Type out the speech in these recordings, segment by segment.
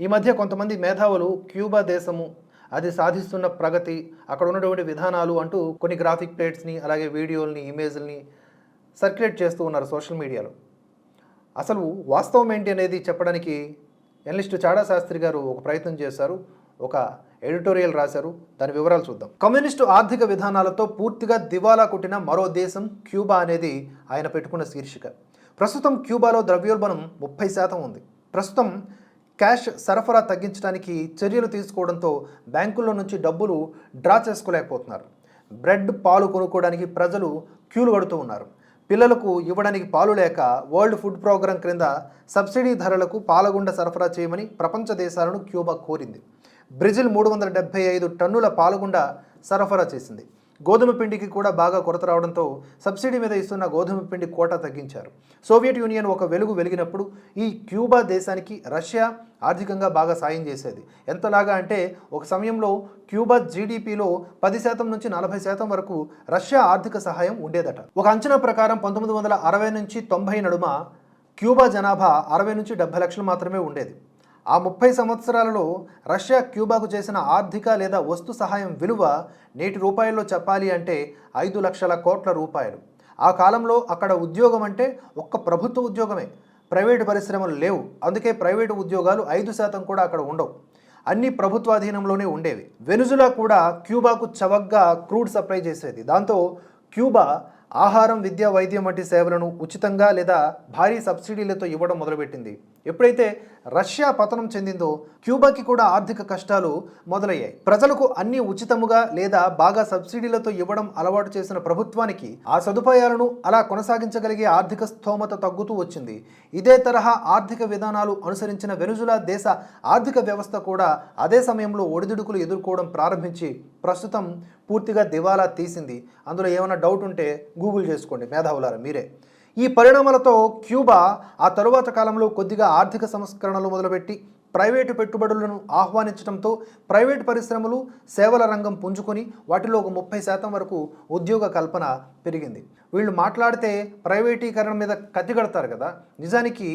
ఈ మధ్య కొంతమంది మేధావులు క్యూబా దేశము అది సాధిస్తున్న ప్రగతి అక్కడ ఉన్నటువంటి విధానాలు అంటూ కొన్ని గ్రాఫిక్ ప్లేట్స్ని అలాగే వీడియోల్ని ఇమేజ్ని సర్క్యులేట్ చేస్తూ ఉన్నారు సోషల్ మీడియాలో అసలు వాస్తవం ఏంటి అనేది చెప్పడానికి ఎనలిస్ట్ చాడా శాస్త్రి గారు ఒక ప్రయత్నం చేశారు ఒక ఎడిటోరియల్ రాశారు దాని వివరాలు చూద్దాం. కమ్యూనిస్టు ఆర్థిక విధానాలతో పూర్తిగా దివాలా కొట్టిన మరో దేశం క్యూబా అనేది ఆయన పెట్టుకున్న శీర్షిక. ప్రస్తుతం క్యూబాలో ద్రవ్యోల్బణం ముప్పై శాతం ఉంది. ప్రస్తుతం క్యాష్ సరఫరా తగ్గించడానికి చర్యలు తీసుకోవడంతో బ్యాంకుల్లో నుంచి డబ్బులు డ్రా చేసుకోలేకపోతున్నారు. బ్రెడ్ పాలు కొనుక్కోవడానికి ప్రజలు క్యూలు కడుతూ ఉన్నారు. పిల్లలకు ఇవ్వడానికి పాలు లేక వరల్డ్ ఫుడ్ ప్రోగ్రాం క్రింద సబ్సిడీ ధరలకు పాలగుండ సరఫరా చేయమని ప్రపంచ దేశాలను క్యూబా కోరింది. బ్రెజిల్ మూడు వందల డెబ్బై ఐదు టన్నుల పాలగుండ సరఫరా చేసింది. గోధుమ పిండికి కూడా బాగా కొరత రావడంతో సబ్సిడీ మీద ఇస్తున్న గోధుమ పిండి కోటా తగ్గించారు. సోవియట్ యూనియన్ ఒక వెలుగు వెలిగినప్పుడు ఈ క్యూబా దేశానికి రష్యా ఆర్థికంగా బాగా సాయం చేసేది. ఎంతలాగా అంటే ఒక సమయంలో క్యూబా జీడిపిలో పది శాతం నుంచి నలభై శాతం వరకు రష్యా ఆర్థిక సహాయం ఉండేదట. ఒక అంచనా ప్రకారం పంతొమ్మిది వందల అరవై నుంచి తొంభై నడుమ క్యూబా జనాభా అరవై నుంచి డెబ్బై లక్షలు మాత్రమే ఉండేది. ఆ ముప్పై సంవత్సరాలలో రష్యా క్యూబాకు చేసిన ఆర్థిక లేదా వస్తు సహాయం విలువ నేటి రూపాయల్లో చెప్పాలి అంటే ఐదు లక్షల కోట్ల రూపాయలు. ఆ కాలంలో అక్కడ ఉద్యోగం అంటే ఒక్క ప్రభుత్వ ఉద్యోగమే. ప్రైవేటు పరిశ్రమలు లేవు. అందుకే ప్రైవేటు ఉద్యోగాలు ఐదు శాతం కూడా అక్కడ ఉండవు. అన్ని ప్రభుత్వాధీనంలోనే ఉండేవి. వెనుజులా కూడా క్యూబాకు చవగ్గా క్రూడ్ సప్లై చేసేది. దాంతో క్యూబా ఆహారం విద్య వైద్యం వంటి సేవలను ఉచితంగా లేదా భారీ సబ్సిడీలతో ఇవ్వడం మొదలుపెట్టింది. ఎప్పుడైతే రష్యా పతనం చెందిందో క్యూబాకి కూడా ఆర్థిక కష్టాలు మొదలయ్యాయి. ప్రజలకు అన్ని ఉచితముగా లేదా బాగా సబ్సిడీలతో ఇవ్వడం అలవాటు చేసిన ప్రభుత్వానికి ఆ సదుపాయాలను అలా కొనసాగించగలిగే ఆర్థిక స్థోమత తగ్గుతూ వచ్చింది. ఇదే తరహా ఆర్థిక విధానాలు అనుసరించిన వెనుజులా దేశ ఆర్థిక వ్యవస్థ కూడా అదే సమయంలో ఒడిదుడుకులు ఎదుర్కోవడం ప్రారంభించి ప్రస్తుతం పూర్తిగా దివాలా తీసింది. అందులో ఏమైనా డౌట్ ఉంటే గూగుల్ చేసుకోండి మేధావులారా మీరే. ఈ పరిణామాలతో క్యూబా ఆ తరువాత కాలంలో కొద్దిగా ఆర్థిక సంస్కరణలు మొదలుపెట్టి ప్రైవేటు పెట్టుబడులను ఆహ్వానించడంతో ప్రైవేటు పరిశ్రమలు సేవల రంగం పుంజుకొని వాటిలో ఒక ముప్పై శాతం వరకు ఉద్యోగ కల్పన పెరిగింది. వీళ్ళు మాట్లాడితే ప్రైవేటీకరణ మీద కత్తి కడతారు కదా. నిజానికి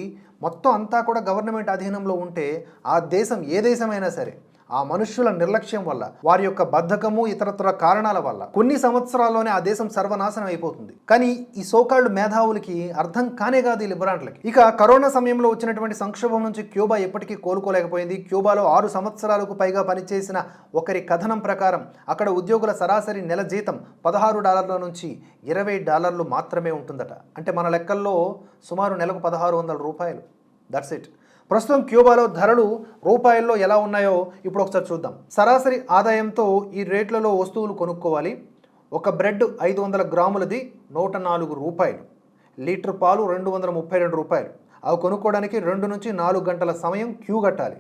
మొత్తం అంతా కూడా గవర్నమెంట్ అధీనంలో ఉంటే ఆ దేశం ఏ దేశమైనా సరే ఆ మనుష్యుల నిర్లక్ష్యం వల్ల వారి యొక్క బద్ధకము ఇతరత్ర కారణాల వల్ల కొన్ని సంవత్సరాల్లోనే ఆ దేశం సర్వనాశనం అయిపోతుంది. కానీ ఈ సోకాళ్ళు మేధావులకి అర్థం కానే కాదు ఈ లిబరాంట్లకి ఇక కరోనా సమయంలో వచ్చినటువంటి సంక్షోభం నుంచి క్యూబా ఎప్పటికీ కోలుకోలేకపోయింది. క్యూబాలో ఆరు సంవత్సరాలకు పైగా పనిచేసిన ఒకరి కథనం ప్రకారం అక్కడ ఉద్యోగుల సరాసరి నెల జీతం పదహారు డాలర్ల నుంచి ఇరవై డాలర్లు మాత్రమే ఉంటుందట. అంటే మన లెక్కల్లో సుమారు నెలకు పదహారు వందల రూపాయలు. దట్స్ ఇట్ ప్రస్తుతం క్యూబాలో ధరలు రూపాయల్లో ఎలా ఉన్నాయో ఇప్పుడు ఒకసారి చూద్దాం. సరాసరి ఆదాయంతో ఈ రేట్లలో వస్తువులు కొనుక్కోవాలి. ఒక బ్రెడ్ ఐదు వందల గ్రాములది నూట నాలుగు రూపాయలు. లీటర్ పాలు రెండు వందల ముప్పై రెండు రూపాయలు. అవి కొనుక్కోవడానికి రెండు నుంచి నాలుగు గంటల సమయం క్యూ కట్టాలి.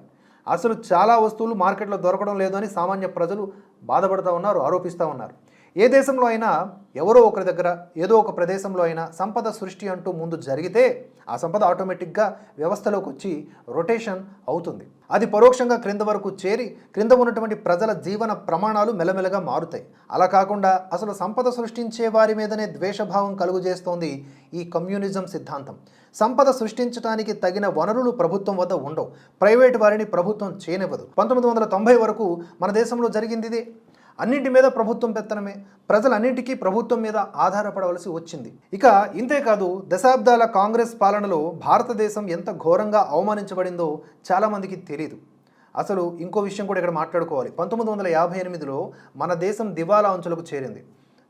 అసలు చాలా వస్తువులు మార్కెట్లో దొరకడం లేదు అని సామాన్య ప్రజలు బాధపడుతూ ఉన్నారు ఆరోపిస్తూ ఉన్నారు. ఏ దేశంలో అయినా ఎవరో ఒకరి దగ్గర ఏదో ఒక ప్రదేశంలో అయినా సంపద సృష్టి అంటూ ముందు జరిగితే ఆ సంపద ఆటోమేటిక్గా వ్యవస్థలోకి వచ్చి రొటేషన్ అవుతుంది. అది పరోక్షంగా క్రింద వరకు చేరి క్రింద ఉన్నటువంటి ప్రజల జీవన ప్రమాణాలు మెల్లమెల్లగా మారుతాయి. అలా కాకుండా అసలు సంపద సృష్టించే వారి మీదనే ద్వేషభావం కలుగు చేస్తోంది ఈ కమ్యూనిజం సిద్ధాంతం. సంపద సృష్టించడానికి తగిన వనరులు ప్రభుత్వం వద్ద ఉండవు. ప్రైవేట్ వారిని ప్రభుత్వం చేయనివ్వదు. పంతొమ్మిది వందల తొంభై వరకు మన దేశంలో జరిగింది అన్నింటి మీద ప్రభుత్వం పెత్తనమే. ప్రజలన్నింటికీ ప్రభుత్వం మీద ఆధారపడవలసి వచ్చింది. ఇక ఇంతేకాదు దశాబ్దాల కాంగ్రెస్ పాలనలో భారతదేశం ఎంత ఘోరంగా అవమానించబడిందో చాలామందికి తెలియదు అసలు ఇంకో విషయం కూడా ఇక్కడ మాట్లాడుకోవాలి. పంతొమ్మిది వందల యాభై ఎనిమిదిలో మన దేశం దివాలా అంచులకు చేరింది.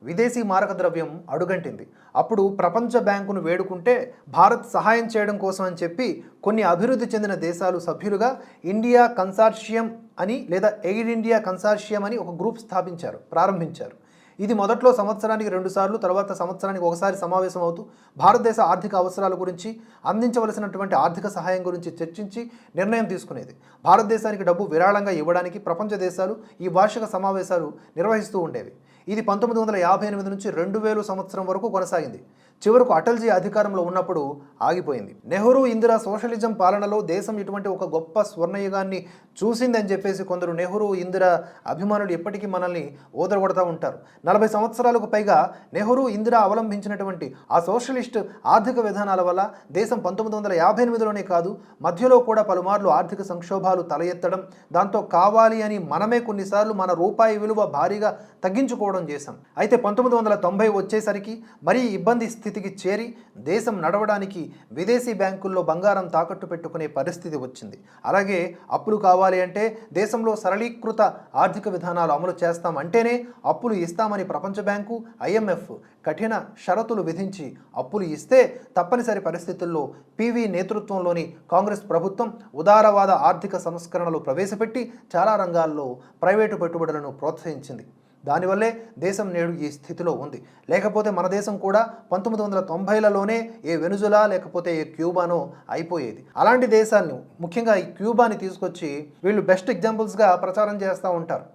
విదేశీ మారక ద్రవ్యం అడుగంటింది. అప్పుడు ప్రపంచ బ్యాంకును వేడుకుంటే భారత్ సహాయం చేయడం కోసం అని చెప్పి కొన్ని అభివృద్ధి చెందిన దేశాలు సభ్యులుగా ఇండియా కన్సార్షియం అని లేదా ఎయిడ్ ఇండియా కన్సార్షియం అని ఒక గ్రూప్ స్థాపించారు ప్రారంభించారు. ఇది మొదట్లో సంవత్సరానికి రెండుసార్లు తర్వాత సంవత్సరానికి ఒకసారి సమావేశం అవుతూ భారతదేశ ఆర్థిక అవసరాల గురించి అందించవలసినటువంటి ఆర్థిక సహాయం గురించి చర్చించి నిర్ణయం తీసుకునేది. భారతదేశానికి డబ్బు విరాళంగా ఇవ్వడానికి ప్రపంచ దేశాలు ఈ వార్షిక సమావేశాలు నిర్వహిస్తూ ఉండేవి. ఇది పంతొమ్మిది వందల యాభై ఎనిమిది నుంచి రెండు వేలు సంవత్సరం వరకు కొనసాగింది. చివరకు అటల్జీ అధికారంలో ఉన్నప్పుడు ఆగిపోయింది. నెహ్రూ ఇందిరా సోషలిజం పాలనలో దేశం ఇటువంటి ఒక గొప్ప స్వర్ణయుగాన్ని చూసిందని చెప్పేసి కొందరు నెహ్రూ ఇందిరా అభిమానులు ఎప్పటికీ మనల్ని ఓదరగొడతా ఉంటారు. నలభై సంవత్సరాలకు పైగా నెహ్రూ ఇందిరా అవలంబించినటువంటి ఆ సోషలిస్ట్ ఆర్థిక విధానాల వల్ల దేశం పంతొమ్మిది వందల యాభై ఎనిమిదిలోనే కాదు మధ్యలో కూడా పలుమార్లు ఆర్థిక సంక్షోభాలు తల ఎత్తడం దాంతో కావాలి అని మనమే కొన్నిసార్లు మన రూపాయి విలువ భారీగా తగ్గించుకోవడం చేశాం. అయితే పంతొమ్మిది వందల తొంభై వచ్చేసరికి మరీ ఇబ్బంది స్థితికి చేరి దేశం నడవడానికి విదేశీ బ్యాంకుల్లో బంగారం తాకట్టు పెట్టుకునే పరిస్థితి వచ్చింది. అలాగే అప్పులు కావాలి అంటే దేశంలో సరళీకృత ఆర్థిక విధానాలు అమలు చేస్తాం అంటేనే అప్పులు ఇస్తామని ప్రపంచ బ్యాంకు ఐఎంఎఫ్ కఠిన షరతులు విధించి అప్పులు ఇస్తే తప్పనిసరి పరిస్థితుల్లో పివి నేతృత్వంలోని కాంగ్రెస్ ప్రభుత్వం ఉదారవాద ఆర్థిక సంస్కరణలు ప్రవేశపెట్టి చాలా రంగాల్లో ప్రైవేటు పెట్టుబడులను ప్రోత్సహించింది. దానివల్లే దేశం నేడు ఈ స్థితిలో ఉంది. లేకపోతే మన దేశం కూడా పంతొమ్మిది వందల తొంభైలలోనే ఏ వెనుజులా లేకపోతే ఏ క్యూబానో అయిపోయేది. అలాంటి దేశాలను ముఖ్యంగా ఈ క్యూబాని తీసుకొచ్చి వీళ్ళు బెస్ట్ ఎగ్జాంపుల్స్గా ప్రచారం చేస్తూ ఉంటారు.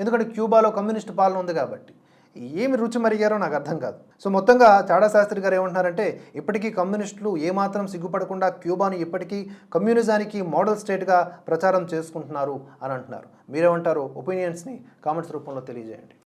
ఎందుకంటే క్యూబాలో కమ్యూనిస్ట్ పాలన ఉంది కాబట్టి. ఏమి రుచి మరిగారో నాకు అర్థం కాదు. సో మొత్తంగా చాడా శాస్త్రి గారు ఏమంటున్నారంటే ఇప్పటికీ కమ్యూనిస్టులు ఏమాత్రం సిగ్గుపడకుండా క్యూబాను ఇప్పటికీ కమ్యూనిజానికి మోడల్ స్టేట్గా ప్రచారం చేసుకుంటున్నారు అని అంటున్నారు. మీరేమంటారు? ఒపీనియన్స్ని కామెంట్స్ రూపంలో తెలియజేయండి.